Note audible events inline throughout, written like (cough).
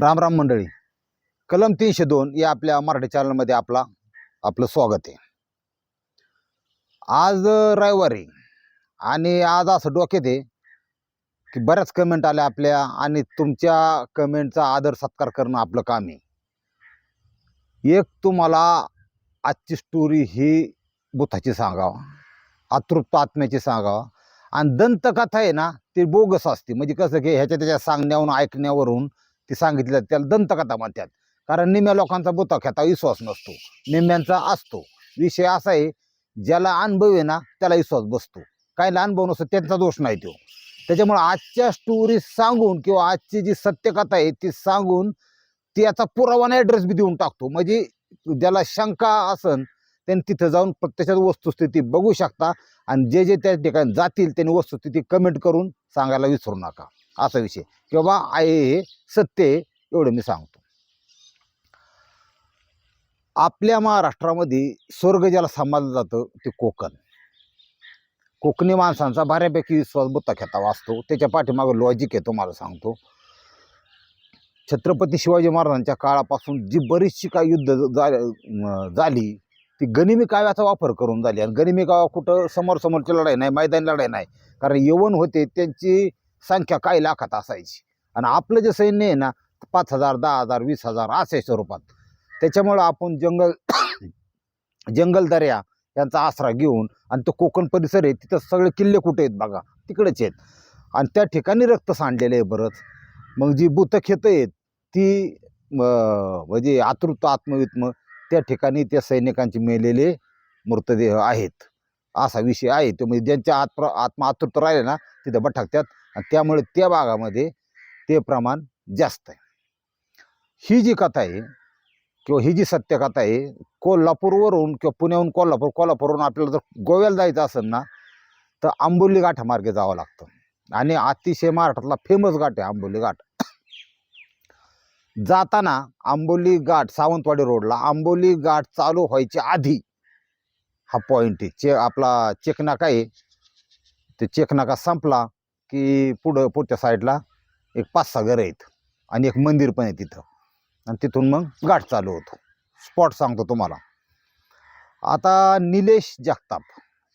राम राम मंडळी. कलम तीनशे दोन या आपल्या मराठी चॅनलमध्ये आपला आपलं स्वागत आहे. आज रविवारी आणि आज असं डोक्यात आहे की बऱ्याच कमेंट आल्या आपल्या आणि तुमच्या कमेंटचा आदर सत्कार करणं आपलं काम आहे. एक तुम्हाला आजची स्टोरी ही बुथाची सांगावा अतृप्त आत्म्याची सांगावा. आणि दंतकथा आहे ना ती बोगस असते. म्हणजे कसं की ह्याच्या त्याच्या सांगण्यावरून ऐकण्यावरून ती सांगितली जाते त्याला दंतकथा म्हणतात. कारण निम्या लोकांचा बुथाख्याता विश्वास नसतो. निम्यांचा असतो. विषय असा आहे ज्याला अनुभव आहे ना त्याला विश्वास बसतो. काहीला अनुभव नसतो त्यांचा दोष नाही तो. त्याच्यामुळे आजच्या स्टोरी सांगून किंवा आजची जी सत्यकथा आहे ती सांगून ती याचा पुरावा ॲड्रेस बी देऊन टाकतो. म्हणजे ज्याला शंका असन त्यांनी तिथं जाऊन प्रत्यक्षात वस्तुस्थिती बघू शकता आणि जे जे त्या ठिकाणी जातील त्यांनी वस्तुस्थिती कमेंट करून सांगायला विसरू नका. असा विषय. किंवा आहे हे सत्य आहे एवढं मी सांगतो. आपल्या महाराष्ट्रामध्ये स्वर्ग ज्याला सांभाळलं जातं ते कोकण. कोकणी माणसांचा बऱ्यापैकी विश्वास बुत्ता खेता वाचतो त्याच्या पाठीमागं लॉजिक आहे तुम्हाला सांगतो. छत्रपती शिवाजी महाराजांच्या काळापासून जी बरीचशी काय युद्ध झाली ती गनिमी काव्याचा वापर करून झाली. आणि गनिमी काव्या कुठं समोर समोरची लढाई नाही मैदानी लढाई नाही. कारण यवन होते त्यांची संख्या काही लाखात असायची. आणि आपलं जे सैन्य आहे ना पाच हजार दहा हजार वीस हजार असे स्वरूपात. त्याच्यामुळं आपण जंगल (coughs) जंगलदऱ्या यांचा आसरा घेऊन आणि तो कोकण परिसर आहे तिथं सगळे किल्ले कुठे आहेत बघा तिकडेच आहेत. आणि त्या ठिकाणी रक्त सांडलेलं आहे बरंच. मग जी बुतखेतं आहेत ती म्हणजे आतृत आत्मवित्म त्या ठिकाणी त्या सैनिकांचे मेलेले मृतदेह आहेत. असा विषय आहे तो म्हणजे ज्यांच्या आत्म आत्मा आतृत राहिले ना तिथं भटकतात आणि त्यामुळे त्या भागामध्ये ते प्रमाण जास्त आहे. ही जी कथा आहे किंवा ही जी सत्यकथा आहे कोल्हापूरवरून किंवा पुण्याहून कोल्हापूर कोल्हापूरवरून आपल्याला जर गोव्याला जायचं असेल ना तर आंबोली घाटामार्गे जावं लागतं. आणि अतिशय महाराष्ट्रातला फेमस घाट आहे आंबोली घाट. जाताना आंबोली घाट सावंतवाडी रोडला आंबोली घाट चालू व्हायच्या आधी हा पॉईंट आहे. चे आपला चेकनाका आहे. ते चेकनाका संपला की पुढं पुढच्या साईडला एक पाच सहा घरं आहेत आणि एक मंदिर पण आहे तिथं. आणि तिथून मग गाठ चालू होतो. स्पॉट सांगतो तुम्हाला. आता निलेश जगताप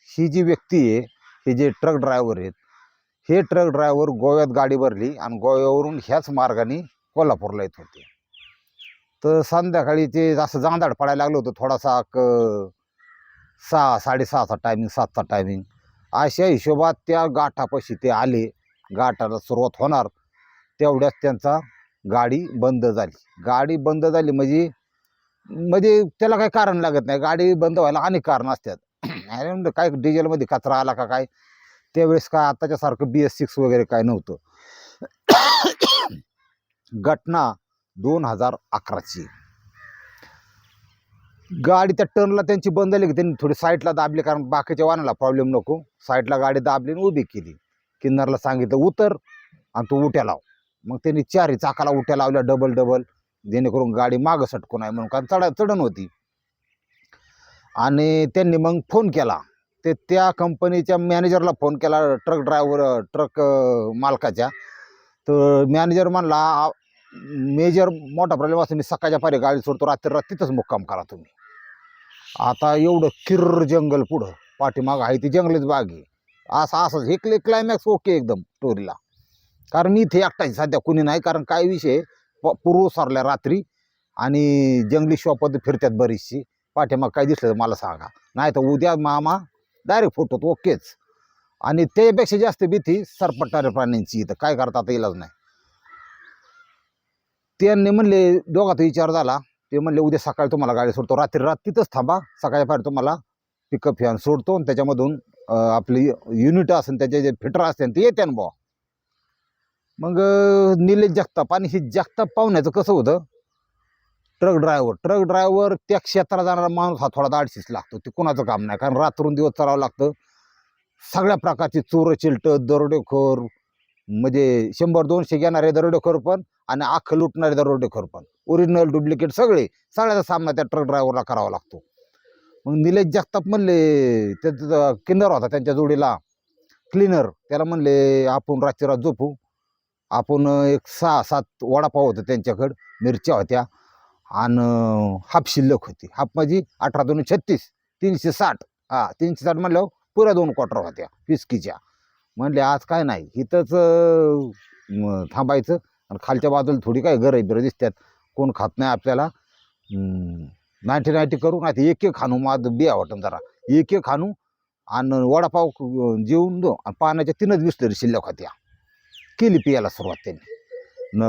ही जी व्यक्ती आहे हे जे ट्रक ड्रायव्हर आहेत हे ट्रक ड्रायव्हर गोव्यात गाडी भरली आणि गोव्यावरून ह्याच मार्गाने कोल्हापूरला येत होते. तर संध्याकाळी ते असं जांदाड पडायला लागलं होतं थोडासा क सहा साडेसहाचा टायमिंग सातचा टायमिंग अशा हिशोबात त्या गाठापाशी ते आले. गाठाला सुरुवात होणार. तेवढ्याच त्यांचा गाडी बंद झाली. गाडी बंद झाली म्हणजे म्हणजे त्याला काही कारण लागत नाही. गाडी बंद व्हायला अनेक कारणं असतात. अरे म्हणलं काय डिझेलमध्ये कचरा आला का काय? त्यावेळेस काय आत्ताच्यासारखं बी एस सिक्स वगैरे काय नव्हतं. घटना दोन हजार अकराची. गाडी त्या टर्नला त्यांची बंद झाली की त्यांनी थोडी साईडला दाबली कारण बाकीच्या वाहनाला प्रॉब्लेम नको. साईडला गाडी दाबली आणि उभी केली. किन्नरला सांगितलं उतर आणि तू उट्या लाव. मग त्यांनी चारही चाकाला उठ्या लावल्या डबल डबल जेणेकरून गाडी मागं सटकून आहे म्हणून कारण चढा चढण होती. आणि त्यांनी मग फोन केला. ते त्या कंपनीच्या मॅनेजरला फोन केला ट्रक ड्रायव्हर ट्रक मालकाच्या. तर मॅनेजर म्हणला मेजर मोठा प्रॉब्लेम असतो मी सकाळच्या पारी गाडी सोडतो रात्री रात तिथंच मुक्काम करा तुम्ही. आता एवढं किर्र जंगल पुढं. पाठीमागं आहे ती जंगलीच बाग आहे. असं असंच. हे क्लायमॅक्स ओके एकदम स्टोरीला कारण मी इथे एकटाच सध्या कुणी नाही कारण काय विषय प- पूर्व सरल्या रात्री आणि जंगली शॉपमध्ये फिरतात बरीचशी. पाठीमाग काय दिसलं तर मला सांगा. नाही तर उद्या मामा डायरेक्ट फोटोत ओकेच. आणि त्यापेक्षा जास्त भीती सरपटणाऱ्या प्राण्यांची इथं. काय करता आता इलाज नाही. त्यांनी म्हणले दोघात विचार झाला. ते म्हणले उद्या सकाळी तुम्हाला गाडी सोडतो. रात्री रात तिथंच थांबा. सकाळी फार तुम्हाला पिकअप फॅन सोडतो आणि त्याच्यामधून आपली युनिट असेल त्याचे जे फिटर असतील ते येते ना बुवा. मग अं, निलेश जगताप आणि हे जगताप पाहुण्याचं कसं होतं? ट्रक ड्रायव्हर ट्रक ड्रायव्हर त्या क्षेत्रात जाणारा माणूस हा थोडा दाडशीच लागतो. ते कोणाचं काम नाही. कारण रात्रून दिवस चालावं लागतं. सगळ्या प्रकारची चोर चिलट दरोडेखोर म्हणजे शंभर दोनशे घेणारे दरोडेखोर पण आणि आख लुटणारे दरोडेखोर पण. ओरिजिनल डुप्लिकेट सगळे. सगळ्याचा सामना त्या ट्रक ड्रायव्हरला करावा लागतो. मग निलेश जगताप म्हणले त्याचा किन्नर होता त्यांच्या जोडीला. क्लीनर त्याला म्हणले आपण रात्री रात झोपू. आपण एक सहा सात वडापाव होतं त्यांच्याकडं मिरच्या होत्या आणि हाफ शिल्लक होती. हाफ म्हणजे अठरा दोन छत्तीस तीनशे साठ. हा तीनशे साठ म्हणल्यावर पुऱ्या दोन क्वार्टर होत्या पिस्कीच्या म्हणले आज काय नाही इथंच थांबायचं आणि खालच्या बाजूला थोडी काय गरज बिरं दिसतात कोण खात नाही आपल्याला. नाईन्टी नाईन्टी करू नाही एक एक खाणू माझं बिया वाटून जरा. एक एक खाणू आणि वडापाव जेवून दो आणि पाण्याच्या तीनच बिसलरी शिल्लक होत्या. केली पियाला सुरुवात त्यांनी. न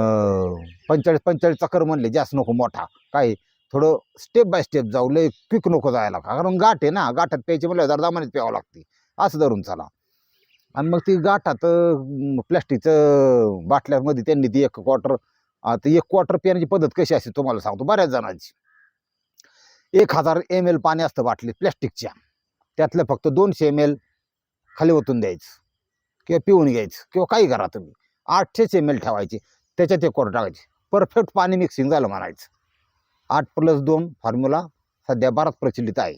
पंचेचाळीस पंचेचाळीसचा कर म्हणले जास्त नको मोठा. काय थोडं स्टेप बाय स्टेप जाऊ लय क्विक नको जायला. कारण गाठ आहे ना गाठात प्यायची म्हणलं जर दामानेच प्यावं लागते. असं धरून चला. आणि मग ती गाठात प्लॅस्टिकचं बाटल्यामध्ये त्यांनी ती एक क्वार्टर आता एक क्वार्टर पिण्याची पद्धत कशी असते तुम्हाला सांगतो. बऱ्याच जणांची. एक हजार एम एल पाणी असतं बाटलीत प्लॅस्टिकच्या त्यातलं फक्त दोनशे एम एल खाली ओतून द्यायचं. किंवा पिऊन घ्यायचं किंवा काही करा तुम्ही. आठशेच एम एल ठेवायचे त्याच्यात ते कोर टाकायचे. परफेक्ट पाणी मिक्सिंग झालं म्हणायचं. आठ प्लस दोन फॉर्म्युला सध्या बराच प्रचलित आहे.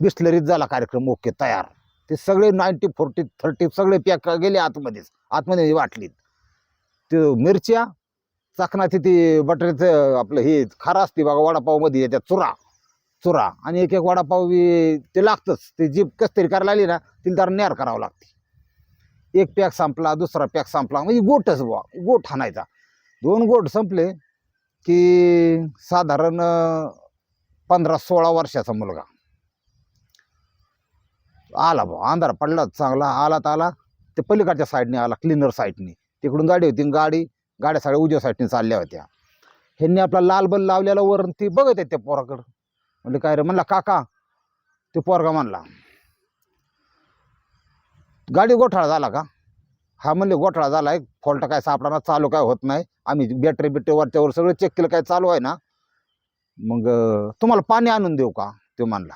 बिस्लरीत झाला कार्यक्रम ओके तयार. ते सगळे नाईन्टी फोर्टी थर्टी सगळे पॅक गेले आतमध्येच. आतमध्ये वाटलीत. ते मिरच्या चाकणाची ती बटरीचं आपलं हे खारा असते बघा वडापावमध्ये याच्यात चुरा चुरा. आणि एक एक वडापाव ते लागतंच. ते जीप कसं तरी करायला आली ना तिला तर न्यार करावं लागते. एक पॅक संपला दुसरा पॅक संपला म्हणजे गोटच बुवा गोट हाणायचा. दोन गोट संपले की साधारण पंधरा सोळा वर्षाचा मुलगा. आला भाऊ अंधार पडला चांगला आला तर आला. ते पलीकडच्या साईडने आला क्लिनर साईडने तिकडून गाडी होती गाडी गाड्या सगळ्या उजव्या साईडने चालल्या होत्या. ह्यांनी आपला लाल बल लावलेला वरून ती बघत आहेत त्या पोराकडं. म्हणलं काय रे? म्हणला काका. ते पोरगा म्हणला गाडी गोठाळा झाला का? हा म्हणले गोठाळा झाला आहे फॉल्ट काय सापडाना चालू काय होत नाही. आम्ही बॅटरी बिटरी वरच्यावर सगळं चेक केलं काय चालू आहे ना? मग तुम्हाला पाणी आणून देऊ का? तो म्हणला.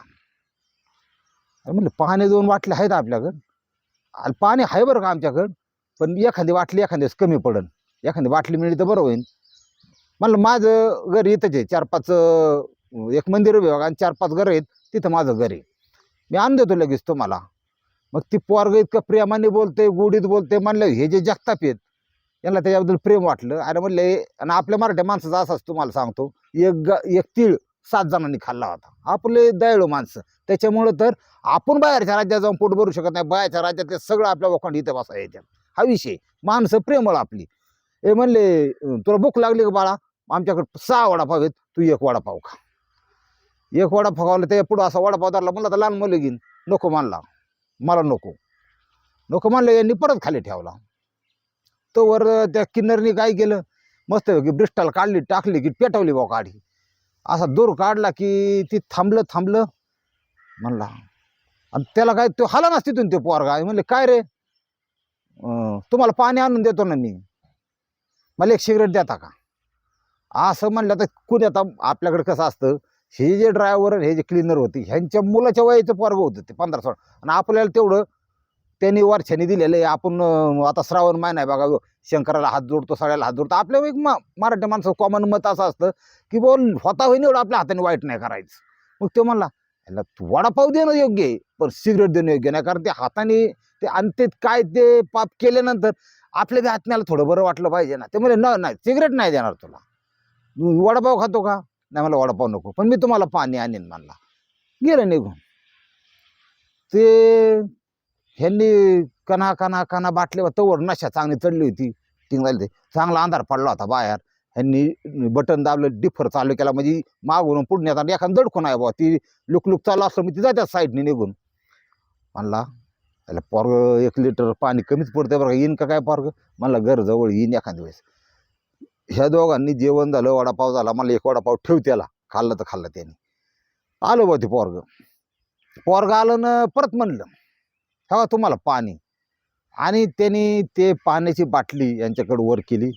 अरे म्हणलं पाणी दोन वाटले आहेत आपल्याकडं. पाणी आहे बरं का आमच्याकडं पण एखादी वाटली एखाद्यास कमी पडन. एखादी वाटली मिळली तर बरं होईल म्हणलं माझं घर इथंच आहे चार पाच एक मंदिर विभाग आणि चार पाच घरं आहेत तिथं माझं घर आहे. मी आणून देतो लगेच तुम्हाला. मग ती पोरग इतकं प्रेमाने बोलते गोडीत बोलते म्हणलं हे जे जगताप आहेत यांना त्याच्याबद्दल प्रेम वाटलं. अरे म्हणलं आणि आपल्या मराठ्या माणसाचा असाच तुम्हाला सांगतो एक ग एक तीळ सात जणांनी खाल्ला होता. आपले दयाळू माणसं. त्याच्यामुळं तर आपण बाहेरच्या राज्यात जाऊन पोट भरू शकत नाही. बाहेरच्या राज्यातले सगळं आपल्या वखंड इथं बसा येत्या हा विषय. माणसं प्रेमळ आपली. हे म्हणले तुला भूक लागली का बाळा? आमच्याकडे सहा वडापाव आहेत तू एक वडापाव खा. एक वडापाव खावला त्या पुढं असा वडापाव धरला म्हणला तर लहान मुलं घेईन नको म्हणला. मला नको. नको म्हणलं यांनी परत खाली ठेवला. तो वर त्या किन्नरनी काय केलं? मस्त की ब्रिस्टल काढली टाकली की पेटवली बा काढी असा दूर काढला की ती थांबलं थांबलं. म्हणला आणि त्याला काय तो हाला नसते तिथून ते पोर काय म्हणले काय रे? तुम्हाला पाणी आणून देतो ना मी. मला एक सिगरेट देता का? असं म्हणलं तर कुणी आता आपल्याकडे कसं असतं? हे जे ड्रायव्हर हे जे क्लिनर होते ह्यांच्या मुलाच्या वयाचं पोरगं होतं ते पंधरा सोळा. आणि आपल्याला तेवढं त्यांनी वर्षाने दिलेलं आहे. आपण आता श्रावण महिना आहे बघा शंकराला हात जोडतो सगळ्याला हात जोडतो. आपल्या एक मा मराठी माणसं कॉमन मत असं असतं की बोल होता होईन एवढं आपल्या हाताने वाईट नाही करायचं. मग ते म्हणला ह्याला वडापाव देणं योग्य आहे पण सिगरेट देणं योग्य नाही. कारण ते हाताने ते आणि ते काय ते पाप केल्यानंतर आपल्या बी हातण्याला थोडं बरं वाटलं पाहिजे ना. ते म्हणजे न नाही सिगरेट नाही देणार तुला. वडापाव खातो का? नाही मला वडापाव नको. पण मी तुम्हाला पाणी आणीन म्हणला. गेलं निघून. ते ह्यांनी कना कना कना बाटले तवर नशा चांगली चढली होती. टिंग ते. चांगला अंधार पडला होता बाहेर. ह्यांनी बटन दाबलं डिफर चालू केला. म्हणजे मागून पुढण्यात आणि एखादं दडकून आहे बुवा. ती लुकलुक चालू असलं मी ती जात्या साईडने निघून. म्हणला त्याला पोरग एक लिटर पाणी कमीच पडते बरं येईन का काय पोरग? म्हणला घर जवळ येईन एखाद्या वेळेस. ह्या दोघांनी जेवण झालं वडापाव झाला मला एक वडापाव ठेव त्याला. खाल्लं तर खाल्लं त्याने. आलो बा ते पोरग. पोरग आलं ना परत म्हणलं ठेवा तुम्हाला पाणी. आणि त्यांनी ते पाण्याची बाटली यांच्याकडे वर केली.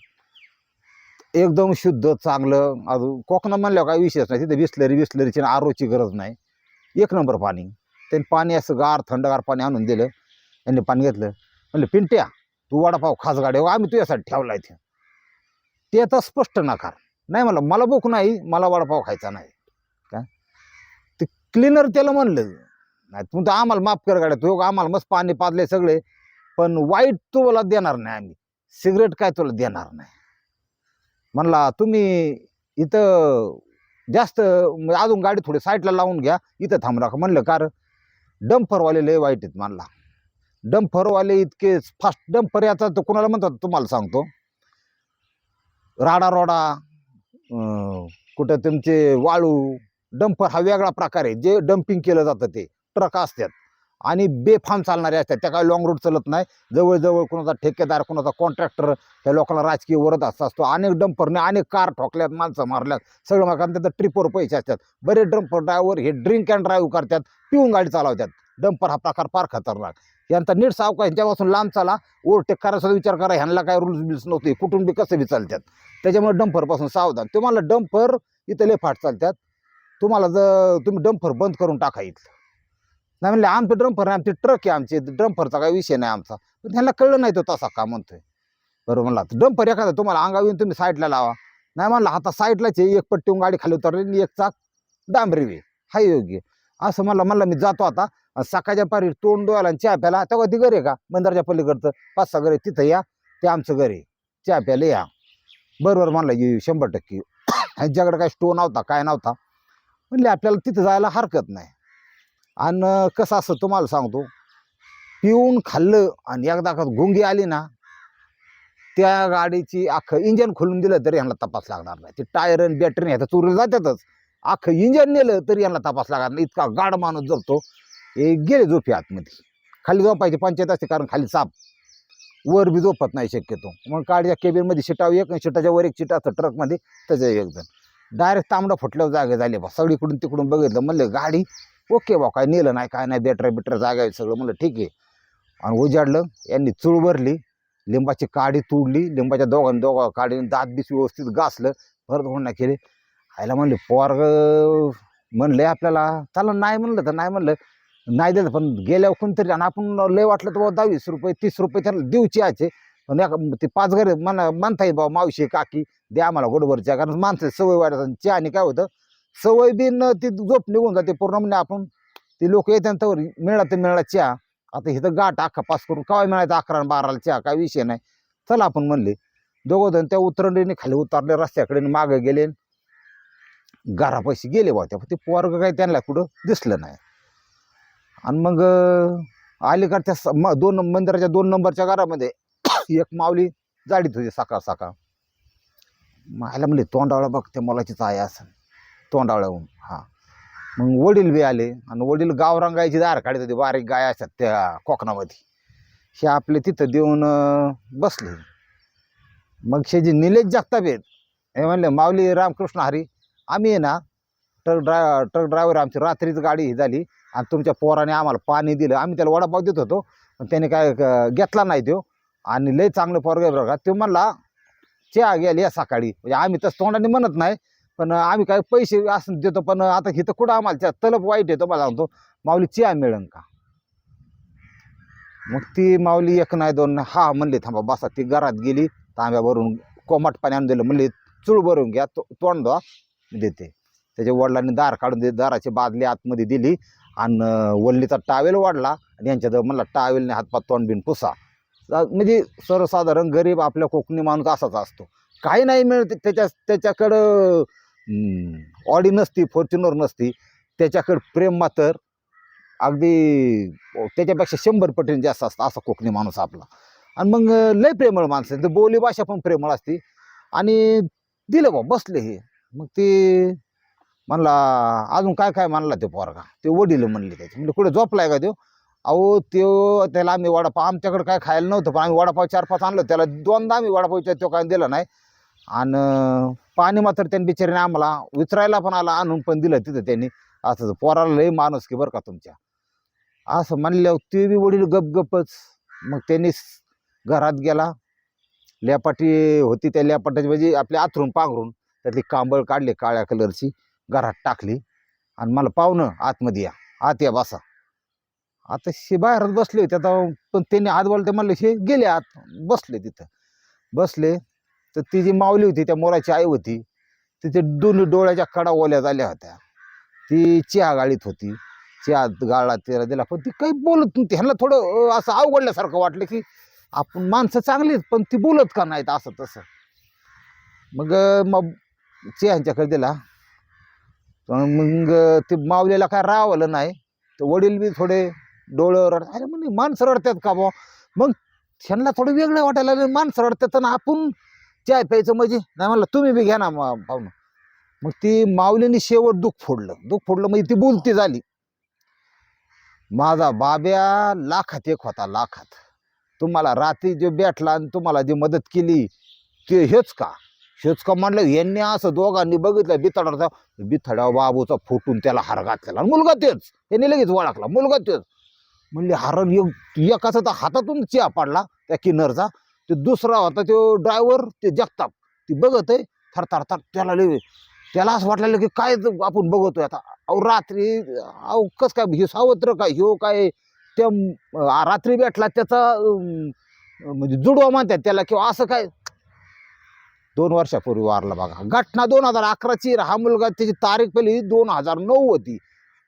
एकदम शुद्ध चांगलं. अजून कोकणात म्हणल्यावर काय विशेष नाही तिथे विसलरी विसलरीची आरोची गरज नाही. एक नंबर पाणी. त्यांनी पाणी असं गार थंडगार पाणी आणून दिलं. यांनी पाणी घेतलं. म्हणलं पिंट्या तू वडापाव खास गाडी आम्ही तुझ्यासाठी ठेवला इथे ते आता स्पष्ट नकार. नाही मला मला भूक नाही मला वडापाव खायचा नाही. काय ते क्लिनर त्याला म्हणलं नाही तू तर आम्हाला माफ कर गाड्या तू आम्हाला मस्त पाणी पाजले सगळे पण वाईट तुला देणार नाही आम्ही. सिगरेट काय तुला देणार नाही. म्हणला तुम्ही इथं जास्त म्हणजे अजून गाडी थोडी साईडला लावून घ्या इथं थांबला नका. म्हणलं कार डम्फरवाले लय वाईट आहेत. म्हणला डंपरवाले इतके फास्ट डम्फर याचा तर कुणाला म्हणतात तुम्हाला सांगतो. राडा रोडा कुठं तुमचे वाळू डंपर हा वेगळा प्रकार आहे. जे डम्पिंग केलं जातं ते ट्रक असतात. आणि बेफाम चालणारे असतात. त्या काय लॉंग रूट चालत नाही. जवळजवळ कोणाचा ठेकेदार कोणाचा कॉन्ट्रॅक्टर त्या लोकांना राजकीय वरद असं असतो. अनेक डंपरने अनेक कार ठोकल्यात माणसं मारल्यात. सगळं मग कारण त्याचं ट्रिपवर पैसे असतात. बरेच डंपर ड्रायव्हर हे ड्रिंक अँड ड्राईव्ह करतात पिऊन गाडी चालवतात. डंपर हा प्रकार फार खतरनाक. यांचा नीट सावका यांच्यापासून लांब चाला. ओव्हरटेक करायचा विचार करा. ह्यांना काय रूल्स बिल्स नव्हते. कुठून बी कसं बी चालतात. त्याच्यामुळे डंपरपासून सावधान. तुम्हाला डंपर इथं लेफाट चालतात. तुम्हाला जर तुम्ही डंपर बंद करून टाका इथलं. नाही म्हणले आमचं डंपर आहे आमचे ट्रक आहे आमचे. डंपरचा काही विषय नाही आमचा. पण त्यांना कळलं नाही तो तसा का म्हणतोय. बरोबर म्हणला डंपर एखादा तुम्हाला अंगावर येऊन तुम्ही साईडला लावा. नाही म्हणला आता साईडलाच आहे. एक पट्टी गाडी खाली उतरली आणि एक चाक डांबरी वे हा योग्य. असं म्हणलं म्हणलं मी जातो आता. सकाळच्या पारी तोंड डोळ्याला आणि चहा प्याला तेव्हा ती घर आहे का? बंदरच्या पलीकडचं. पाच सहा घर आहे तिथं या. ते आमचं घर आहे. चहा प्याला या. बरोबर म्हणलं येऊ शंभर टक्के. ह्यांच्याकडे काय स्टोन नव्हता काय नव्हता. म्हणले आपल्याला तिथं जायला हरकत नाही. आणि कसं असं तुम्हाला सांगतो. पिऊन खाल्लं आणि एकदा का गुंगी आली ना त्या गाडीची अख्खं इंजन खोलून दिलं तरी यांना तपास लागणार नाही. ते टायर आणि बॅटरी ह्याचं चोरी जातातच. अख्खं इंजन नेलं तरी यांना तपास लागणार नाही. इतका गाड माणूस जगतो. हे गेले झोपी आतमध्ये. खाली झोपायची पंचायत असते कारण खाली साप. वर बी झोपत नाही शक्यतो. मग काळच्या केबिनमध्ये शिटाव एक शिटाच्या वर एक शिट असतं ट्रकमध्ये त्याच्या एक जण. डायरेक्ट तांबडं फुटल्यावर जागे झाले बा. सगळीकडून तिकडून बघितलं म्हणलं गाडी ओके बा काय नेलं नाही काय नाही बेटर बिटर जागा आहे सगळं. म्हणलं ठीक आहे. आणि उजाडलं यांनी चूळ भरली लिंबाची काडी तोडली लिंबाच्या दोघांनी दोघा काडीने दात बीस व्यवस्थित घासलं परत म्हणणं केले. आयला म्हणले पोरग म्हणले आपल्याला चला नाही म्हणलं तर नाही म्हणलं. नाही देत पण गेल्यावर कोणतरी आणि आपण लय वाटलं तर बाबा दहावीस रुपये तीस रुपये त्यांना देऊची आहे पण एका ते पाच घर म्हणा म्हणता येईल बाबा मावशी काकी द्या आम्हाला गोडवरच्या कारण माणसं सवय वाढत आणि काय होतं सवय बिन ती झोप निघून जाते पूर्ण. म्हणजे आपण ती लोक येत्यानंतर मिळला तर मिळाला चहा. आता इथं गाठ अख्खा पास करून काय मिळायचं अकरा आणि बाराला चहा? काय विषय नाही. चला आपण म्हणले. दोघं जण त्या उतरंडीने खाली उतरले रस्त्याकडे आणि मागे गेले. घरापाशी गेले बा त्या. ते पोरग काही त्यांना कुठं दिसलं नाही. आणि मग अलीकडच्या स- म- दोन मंदिराच्या दोन नंबरच्या घरामध्ये (coughs) एक माऊली जाडीत होती सकाळ सकाळ. मायला म्हणले तोंडावळा बघ ते मुलाचीच आहे असं तोंडावळ्याहून हां. मग वडील बी आले आणि वडील गावरांगायची दार काढत होती बारीक गाय असतात त्या कोकणामध्ये. हे आपले तिथं देऊन बसले. मग हे जे निलेश जगताप आहेत हे म्हणले माऊली रामकृष्ण हरी आम्ही आहे ना ट्रक ड्राय ट्रक ड्रायव्हर आमची रात्रीच गाडी ही झाली आणि तुमच्या पोराने आम्हाला पाणी दिलं. आम्ही त्याला वडापाव देत होतो पण त्याने काय क- घेतला नाही तो. आणि लय चांगलं पोरग बरं का. तो म्हणला चहा घ्यायला या सकाळी. म्हणजे आम्ही तसं तोंडाने म्हणत नाही पण आम्ही काय पैसे असं देतो पण आता हिथं कुठं आम्हाला चहा तलप वाईट येतो मला सांगतो माऊली चहा मिळन का? मग ती माऊली एक नाही दोन हा म्हणले थांबा बसा. ती घरात गेली तांब्या भरून कोमट पाणी आणून दिलं म्हणले चूळ भरून घ्या तो तोंड देते. त्याच्या वडिलांनी दार काढून दे दाराची बादली आतमध्ये दिली आणि वल्लीचा टावेल वाढला आणि यांच्याजवळ म्हणला टावेलने हातपात तोंड बिन पुसा. म्हणजे सर्वसाधारण गरीब आपल्या कोकणी माणूस असाच असतो. काही नाही मिळते त्याच्या त्याच्याकडं ऑडी नसती फॉर्च्युनर नसती त्याच्याकडं प्रेम मात्र अगदी त्याच्यापेक्षा शंभर पटीने जास्त असतं असा कोकणी माणूस आपला. आणि मग लय प्रेमळ माणसं आहे. तर बोलीभाषा पण प्रेमळ असते. आणि दिलं बा बसले हे. मग ते म्हणला अजून काय काय म्हणला ते पोरगा? ते वडील म्हणले त्याचे. म्हणजे कुठे झोपलाय का तो? अहो त्यो त्याला आम्ही वडापाव आमच्याकडे काय खायला नव्हतं पण आम्ही वडापाव चार पाच आणलं. त्याला दोनदा आम्ही वडापावच्या तो काय दिला नाही. आणि पाणी मात्र त्यांनी बिचारीने आम्हाला विचरायला पण आला आणून पण दिलं तिथं त्यांनी. असं पोराला लई माणूस की बरं का तुमच्या. असं म्हणल्यावर ते बी वडील गपगपच मग त्यांनी घरात गेला. लेपाटी होती त्या लेपाटाची म्हणजे आपल्या आथरून पांघरून त्यातली कांबळ काढली काळ्या कलरची. घरात टाकली. आणि मला पाहुणं आतमध्ये या. आत या बसा. आता शे बाहेरच बसले होते आता. पण त्यांनी आत बोलते म्हणलं हे गेले आत. बसले तिथं. बसले. तर ती जी माऊली होती त्या मोराची आई होती तिथे दोन्ही डोळ्याच्या कडा ओल्या झाल्या होत्या. ती चहा गाळीत होती. चहा गाळा तिला दिला. पण ती काही बोलत नव्हती. ह्यांना थोडं असं अवघडल्यासारखं वाटलं की आपण माणसं चांगलीच पण ती बोलत का नाहीत? असं तसं. मग मग ह्यांच्याकडे दिला. पण मग ते मावलेला काय रावलं नाही. तर वडील बी थोडे डोळं रड अरे म्हणजे माणसं रडतात का बा मग त्यांना थोडं वेगळं वाटायला लागलं माणसं रडतात ना आपण चाय प्यायचं म्हणजे? नाही म्हणलं तुम्ही बी घ्या ना मा- पाहुणं. मग ती माऊलीने शेवट दुःख फोडलं. दुःख फोडलं म्हणजे ती बोलती झाली. माझा बाब्या लाखात एक होता लाखात. तुम्हाला रात्री जे भेटला आणि तुम्हाला जी मदत केली ते हेच का? शेचका म्हणलं यांनी असं दोघांनी बघितलं बिथाडाचा बिथाडा बाबूचा फुटून त्याला हार घातलेला. आणि मुलगा तेच. त्यांनी लगेच ओळखला. मुलगा तेच. म्हणले हरण एक एकाचा तर हातातून चिया पडला त्या किन्नरचा. ते दुसरा होता तो ड्रायव्हर ते जगताप. ती बघत आहे थर थर थर त्याला लय त्याला असं वाटलेलं की काय आपण बघतोय आता. अहो रात्री अहो कस काय हे सावत्र काय ह्यो काय? त्या रात्री भेटला त्याचा म्हणजे जुडवा मानतात त्याला किंवा असं काय? दोन वर्षापूर्वी वारला बघा. घटना दोन हजार अकराची हा मुलगा त्याची तारीख पहिली दोन हजार नऊ होती.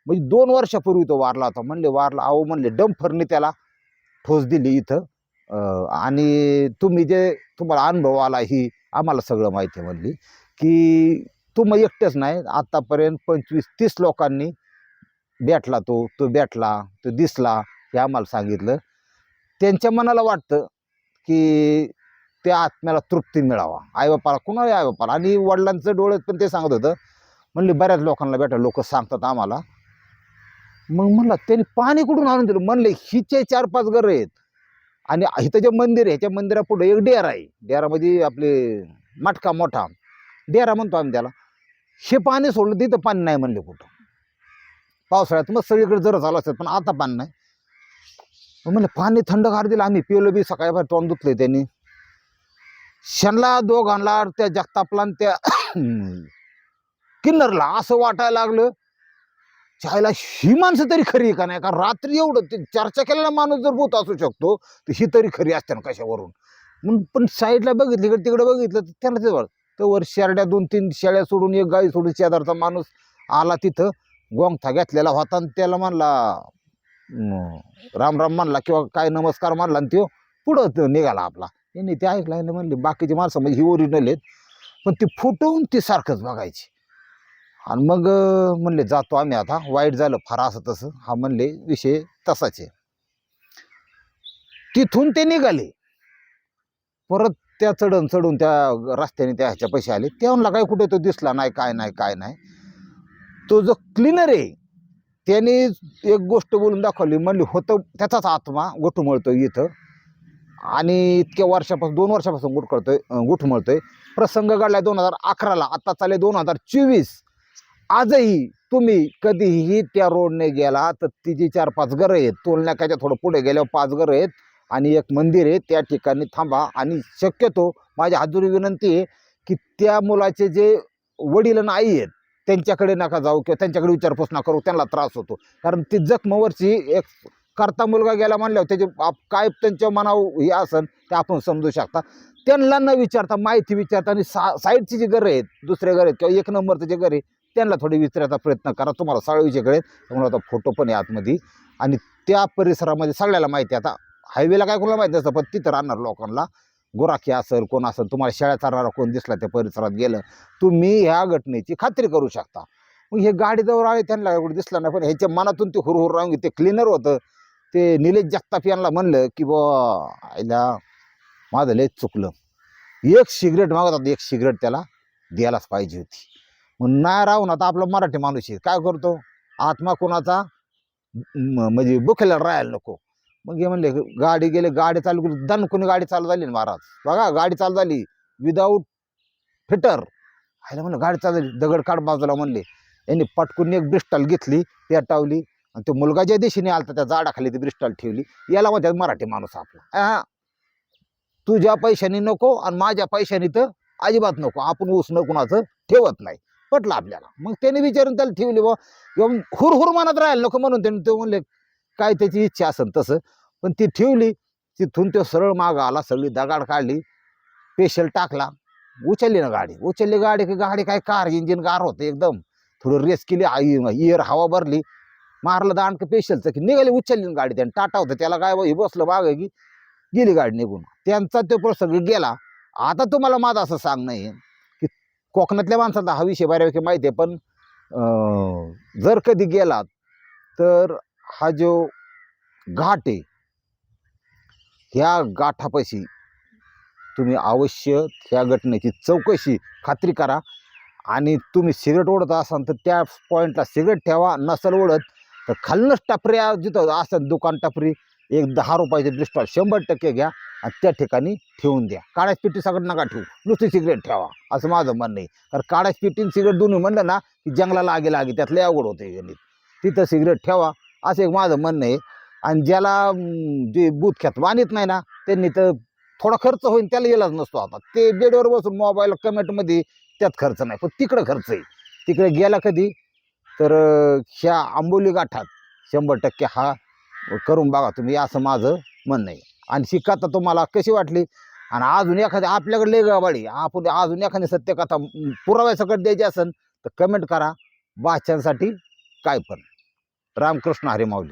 म्हणजे दोन वर्षापूर्वी तो वारला होता. म्हणले वारला. अहो म्हणले डंफरने त्याला ठोस दिली इथं. आणि तुम्ही जे तुम्हाला अनुभव आला ही आम्हाला सगळं माहिती आहे म्हणली की तुम्ही एकटेच नाही. आत्तापर्यंत पंचवीस तीस लोकांनी भेटला तो तो भेटला तो दिसला हे आम्हाला सांगितलं. त्यांच्या मनाला वाटतं की त्या आत्म्याला तृप्ती मिळावा. आईबापाला कुणाला आईबापाला. आणि वडिलांचं डोळ्यात पण ते सांगत होतं. म्हणले बऱ्याच लोकांना भेटा लोक सांगतात आम्हाला. मग म्हणला त्यांनी पाणी कुठून आणून दिलं? म्हणले हिचे चार पाच घरं आहेत. आणि इथं जे मंदिर आहे त्या मंदिरापुढे एक डेरा आहे. डेरामध्ये आपले मटका मोठा. डेरा म्हणतो आम्ही त्याला. हे पाणी सोडलं तिथं पाणी नाही म्हणले कुठं. पावसाळ्यात मग सगळीकडे जर झालं असेल पण आता पाणी नाही. म्हणलं पाणी थंडगार दिलं आम्ही पिवलं बी सकाळी बाहेर तोंड धुतलंय त्यांनी. शनला दोघांना त्या जगतापला आणि त्या किन्नरला असं वाटायला लागलं चायला ही माणसं तरी खरी आहे का नाही? का रात्री एवढं ते चर्चा केलेला माणूस जर भूत असू शकतो तर ही तरी खरी असते ना कशावरून? मग पण साईडला बघितली इकडे तिकडे बघितलं तर त्यांना ते तर वर शेरड्या दोन तीन शेळ्या सोडून एक गाई सोडून शेजारचा माणूस आला तिथं गोंगथा घेतलेला होता आणि त्याला म्हणला राम राम म्हणला किंवा काय नमस्कार म्हणला आणि तो पुढं तो निघाला आपला. त्यांनी ते ऐकलं आणि म्हणले बाकीचे माणसं म्हणजे ही ओरिजिनल आहेत. पण ती फुटवून ती सारखंच बघायची. आणि मग म्हणले जातो आम्ही आता. वाईट झालं फार असं तसं. हा म्हणले विषय तसाच आहे. तिथून ते निघाले. परत त्या चढून चढून त्या रस्त्याने त्या ह्याच्या पैसे आले. त्याला काय कुठे तो दिसला नाही काय नाही काय नाही. तो जो क्लिनर आहे त्याने एक गोष्ट बोलून दाखवली. म्हणली होतं त्याचाच आत्मा घुटमळतोय इथं. आणि इतक्या वर्षापासून दोन वर्षापासून गुटकळतोय अं, घुटमळतोय प्रसंग घडलाय दोन हजार अकराला आता चालले दोन हजार चोवीस. आजही तुम्ही कधीही त्या रोडने गेला तर तिची चार पाच घरं आहेत. तोलण्याकाच्या थोडं पुढे गेल्यावर पाच घरं आहेत आणि एक मंदिर आहे त्या ठिकाणी थांबा. आणि शक्यतो माझी हाजुरी विनंती आहे की त्या मुलाचे जे वडील आणि आई आहेत त्यांच्याकडे नका जाऊ किंवा त्यांच्याकडे विचारपूस ना करू त्यांना त्रास होतो. कारण ती जखमवरची एक करता मुलगा गेला म्हणल्यावर त्याचे आप- काय त्यांच्या मनावर हे असन ते आपण समजू शकता. त्यांना न विचारता माहिती विचारता आणि सा साईडची जी घरं आहेत दुसरे घर आहेत किंवा एक नंबरचं जे घर आहे त्यांना थोडी विचारायचा प्रयत्न करा. तुम्हाला साळवीचे कळेल त्यामुळे आता फोटो पण आहे आतमध्ये. आणि त्या परिसरामध्ये सगळ्याला माहिती आहे. आता हायवेला काय कोणाला माहिती नसतं पण तिथं राहणार लोकांना. गुराखी असेल कोण असेल तुम्हाला शेळ्या चालणारा कोण दिसला त्या परिसरात गेलं तुम्ही ह्या घटनेची खात्री करू शकता. मग हे गाडीजवळ आले त्यांना एवढं दिसला नाही पण ह्याच्या मनातून ते हुरहुर राहून ते क्लिनर होतं. ते निलेश जगताप यांना म्हणलं की बुवा आईला माझं लय चुकलं. एक सिगरेट मागतात एक सिगरेट त्याला द्यायलाच पाहिजे होती. मग नाही राहून आता आपला मराठी माणूस आहे. काय करतो? आत्मा कोणाचा? म- म्हणजे बुखेला राहायला नको. मग हे म्हणले गाडी गेले गाडी चालू केली दन कोणी गाडी चालू झाली ना महाराज. बघा गाडी चालू झाली विदाऊट फिटर. ह्याला म्हणलं गाडी चालू झाली दगड काढ बाजूला. म्हणले यांनी पटकून एक ब्रिस्टल घेतली पेटावली आणि तो मुलगा ज्या दिशेने आलता त्या झाडाखाली ती ब्रिस्टॉल ठेवली. याला म्हणतात मराठी माणूस आपला. हा तुझ्या पैशाने नको आणि माझ्या पैशाने तर अजिबात नको. आपण उसणं न कुणाचं ठेवत नाही. पटलं आपल्याला. मग त्याने विचारून त्याला ठेवली बा किंवा हुर हुर मनात राहायला नको म्हणून त्याने ते म्हणले काय त्याची इच्छा असेल तसं. पण ती ठेवली. तिथून तो सरळ माग आला सगळी दगाड काढली. पेशल टाकला. उचलली ना गाडी. उचलली गाडी की गाडी काय कार इंजिन गार होतं एकदम. थोडं रेस केली. इयर हवा भरली. मारलं दांडक पेशलचं की निघाले उचलली गाडी त्याने. टाटा होतं त्याला काय हे बसलं मागं की गेली गाडी निघून. त्यांचा तो प्रसंग गेला. आता तुम्हाला माझं असं सांगणं आहे की कोकणातल्या माणसाला हा विषय बऱ्यापैकी माहिती आहे पण जर कधी गेलात तर हा जो घाट आहे ह्या गाठापाशी तुम्ही अवश्य ह्या घटनेची चौकशी खात्री करा. आणि तुम्ही सिगरेट ओढत असाल तर त्या पॉईंटला सिगरेट ठेवा नसल ओढत तर खालनंच टपऱ्या जिथं असतात दुकान टपरी एक दहा रुपयाचे डिस्टॉल शंभर टक्के घ्या आणि त्या ठिकाणी ठेवून द्या. काळ्याच पेटी सगळं नका ठेवू. नुसती सिगरेट ठेवा. असं माझं म्हणणं आहे. कारण काळ्याच पेटी सिगरेट दोन्ही म्हणलं ना की जंगलाला आगे लागे त्यातले अवघड होते गणित. तिथं सिगरेट ठेवा. असं एक माझं म्हणणं आहे. आणि ज्याला जे बुथख्यात मानित नाही ना त्यांनी तर थोडा खर्च होईल त्याला येलाच नसतो आता. ते बेडवर बसून मोबाईल कमेंटमध्ये त्यात खर्च नाही पण तिकडं खर्च आहे. तिकडे गेला कधी तर ह्या आंबोली गाठात शंभर टक्के हा करून बघा तुम्ही असं माझं म्हणणं आहे. आणि शिकाता तुम्हाला कशी वाटली? आणि अजून एखादी आपल्याकडे लय आपण अजून एखादी सत्यकथा पुराव्यासकट द्यायची असेल तर कमेंट करा. वाचनसाठी काय पण. रामकृष्ण हरे माऊली.